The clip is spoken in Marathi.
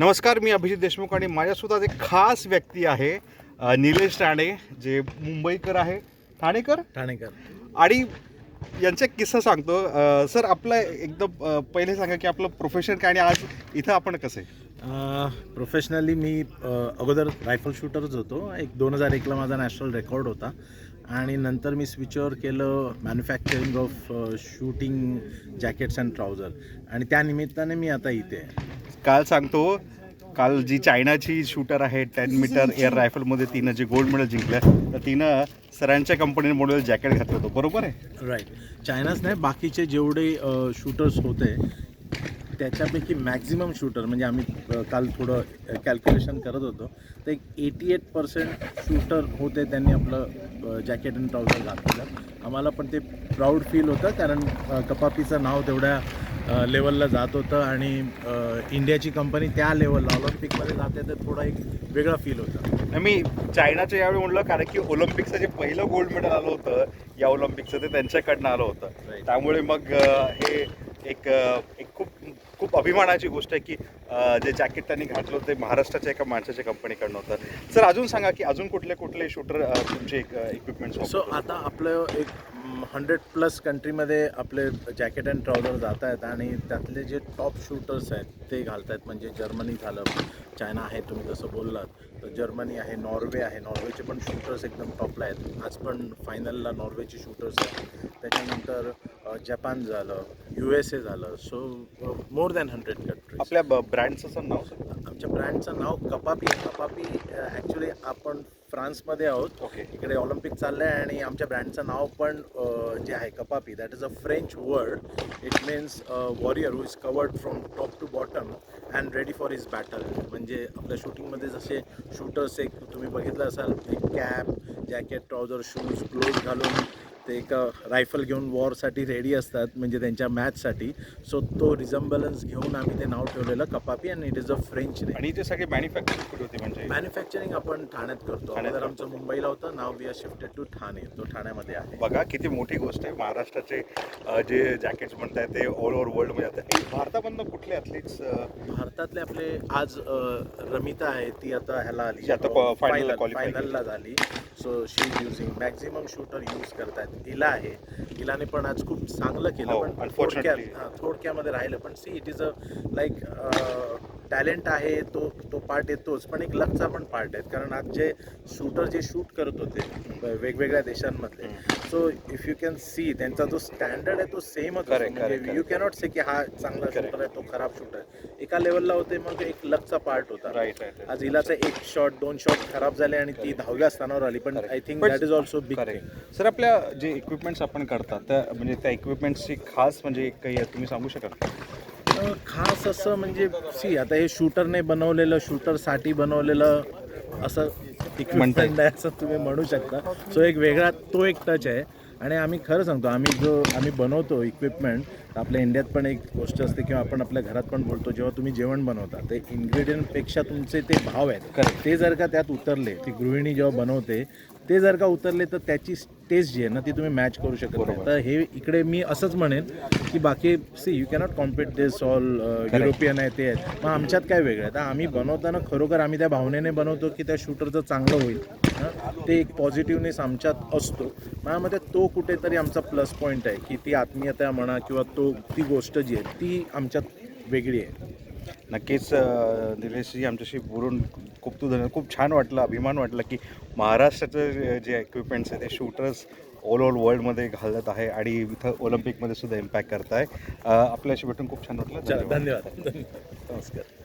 नमस्कार मी अभिजित देशमुख आणि माझ्यासोबत आज एक खास व्यक्ती आहे निलेश राणे जे मुंबईकर आहे. ठाणेकर? ठाणेकर. आणि यांचा एक किस्सा सांगतो. सर आपलं एकदम पहिले सांगा की आपलं प्रोफेशन काय आणि आज इथं आपण कसं? आहे प्रोफेशनली मी अगोदर रायफल शूटरच होतो. एक दोन हजार एकला माझा नॅशनल रेकॉर्ड होता. आणि नंतर मी स्विचवर केलं manufacturing of shooting jackets and trouser आणि त्या निमित्ताने मी आता इथे आहे. काल सांगतो काल जी चायनाची शूटर आहे टेन मीटर एअर रायफलमध्ये तिनं जे गोल्ड मेडल जिंकलं तर तिनं सरांच्या कंपनीने मॉडेल जॅकेट घातलं होतं. बरोबर आहे? राईट चायनाच नाही बाकीचे जेवढे शूटर्स होते त्याच्यापैकी मॅक्झिमम शूटर म्हणजे आम्ही काल थोडं कॅल्क्युलेशन करत होतो तर एक एटी एट पर्सेंट शूटर होते त्यांनी आपलं जॅकेट अँड ट्राउझर घातलेलं. आम्हाला पण ते प्राऊड फील होतं कारण कपापीचं नाव तेवढ्या लेवलला जात होतं आणि इंडियाची कंपनी त्या लेवलला ऑलिम्पिकमध्ये जाते तर थोडा एक वेगळा फील होता मी चायनाचं यावेळी म्हणलं कारण की ऑलिम्पिकचं जे पहिलं गोल्ड मेडल आलं होतं या ऑलिम्पिकचं ते त्यांच्याकडनं आलं होतं. त्यामुळे मग हे एक एक खूप खूप अभिमानाची गोष्ट आहे की जे जॅकेट त्यांनी घातलं होतं ते महाराष्ट्राच्या एका माणसाच्या कंपनीकडनं होतं. सर अजून सांगा की अजून कुठले कुठले शूटर तुमचे इक्विपमेंट्स सो आता आपलं एक हंड्रेड प्लस कंट्रीमध्ये आपले जॅकेट अँड ट्राउझर जात आहेत आणि त्यातले जे टॉप शूटर्स आहेत ते घालत आहेत म्हणजे जर्मनी झालं चायना आहे तुम्ही जसं बोललात तर जर्मनी आहे नॉर्वे आहे. नॉर्वेचे पण शूटर्स एकदम टॉपला आहेत. आज पण फायनलला नॉर्वेचे शूटर्स आहेत. त्याच्यानंतर जपान झालं यू एस ए झालं. So more than hundred countries आपल्या ब्रँडचं नाव आमच्या ब्रँडचं नाव कपापी कपापी ॲक्च्युली आपण फ्रान्समध्ये आहोत. ओके इकडे ऑलिम्पिक चाललं आहे आणि आमच्या ब्रँडचं नाव पण जे आहे Capapie that is a French word it means warrior who is covered from top to bottom and ready for his battle म्हणजे आपल्या शूटिंगमध्ये जसे शूटर्स एक तुम्ही बघितलं असाल एक cap jacket trouser shoes gloves घालून ते एक रायफल घेऊन वॉरसाठी रेडी असतात म्हणजे त्यांच्या मॅचसाठी. सो तो रिझम्बलन्स घेऊन आम्ही ते नाव ठेवलेलं Capapie and it is a French name आणि ते सगळे मॅन्युफॅक्चरिंग कुठे होती म्हणजे? मॅन्युफॅक्चरिंग आपण ठाण्यात करतो. अगोदर. आमचं मुंबईला होतं नाव we are shifted to Thane. तो ठाण्यामध्ये आहे. बघा किती मोठी गोष्ट आहे. महाराष्ट्राचे जे जॅकेट्स म्हणताय ते ऑल ओव्हर वर्ल्डमध्ये आता एक भारतामधनं कुठले ॲथलीट्स भारतातले आपले आज रमिता आहे. ती आता ह्याला आली. आता क्वा- final ला qualify फायनलला झाली. So she is using maximum shooter use करतायत. हिला आहे. हिलाने पण आज खूप चांगलं केलं हो, पण unfortunately. थोडक्यात हा, थोडक्यामध्ये राहिलं. पण see it is a like talent आहे तो तो पार्ट येतोच पण एक लकचा पण पार्ट आहे कारण आज जे शूटर जे शूट करत होते वेगवेगळ्या देशांमधले. So if you can see त्यांचा जो स्टँडर्ड आहे तो सेमच म्हणजे यू. कॅनॉट से की हा चांगला. शूटर आहे. तो खराब शूटर आहे. एका लेवलला होते मग एक लकचा पार्ट होता. आज हिलाचा एक शॉट दोन शॉट खराब झाले आणि ती दहाव्या स्थानावर आली. पण. I think that is also big sir आपल्या जे इक्विपमेंट्स आपण करतात त्या म्हणजे त्या इक्विपमेंट्सची खास म्हणजे काही आहे, तुम्ही सांगू शकाल? खास असं म्हणजे सी आता हे शूटरने बनवलेलं शूटरसाठी बनवलेलं असं इक्विपमेंट आहे असं तुम्ही म्हणू शकता. सो एक वेगळा तो एक टच आहे. आणि आम्ही खरं सांगतो आम्ही जो आम्ही बनवतो इक्विपमेंट आपल्या इंडियात पण एक गोष्ट असते किंवा आपण आपल्या घरात पण बोलतो जेव्हा तुम्ही जेवण बनवता ते इन्ग्रेडियंटपेक्षा तुमचे ते भाव आहेत. ते जर का त्यात उतरले ती गृहिणी जेव्हा बनवते ते जर का उतरले तर त्याची टेस्ट जी आहे ना ती तुम्ही मॅच करू शकत नाही. तर हे इकडे मी असंच म्हणेन की बाकी see you cannot compete this all European आहे ते आहेत. मग आमच्यात काय वेगळं आहे? तर आम्ही बनवताना खरोखर आम्ही त्या भावनेने बनवतो की त्या शूटरचं चांगलं होईल? ते एक पॉझिटिव्हनेस आमच्यात असतो. माझ्यामध्ये तो कुठेतरी आमचा प्लस पॉईंट आहे की ती आत्मीयता म्हणा किंवा तो ती गोष्ट जी आहे ती आमच्यात वेगळी आहे. नक्कीच अ, निलेशजी आमच्याशी बोलून खूप तू धन्यवाद खूप छान वाटलं अभिमान वाटला की महाराष्ट्राचं जे- इक्विपमेंट्स आहे ते शूटर्स ऑल ओव्हर वर्ल्डमध्ये घालत आहे आणि इथं ऑलिम्पिकमध्ये सुद्धा इम्पॅक्ट करताय. अ, आपल्याशी भेटून खूप छान वाटलं. धन्यवाद. नमस्कार.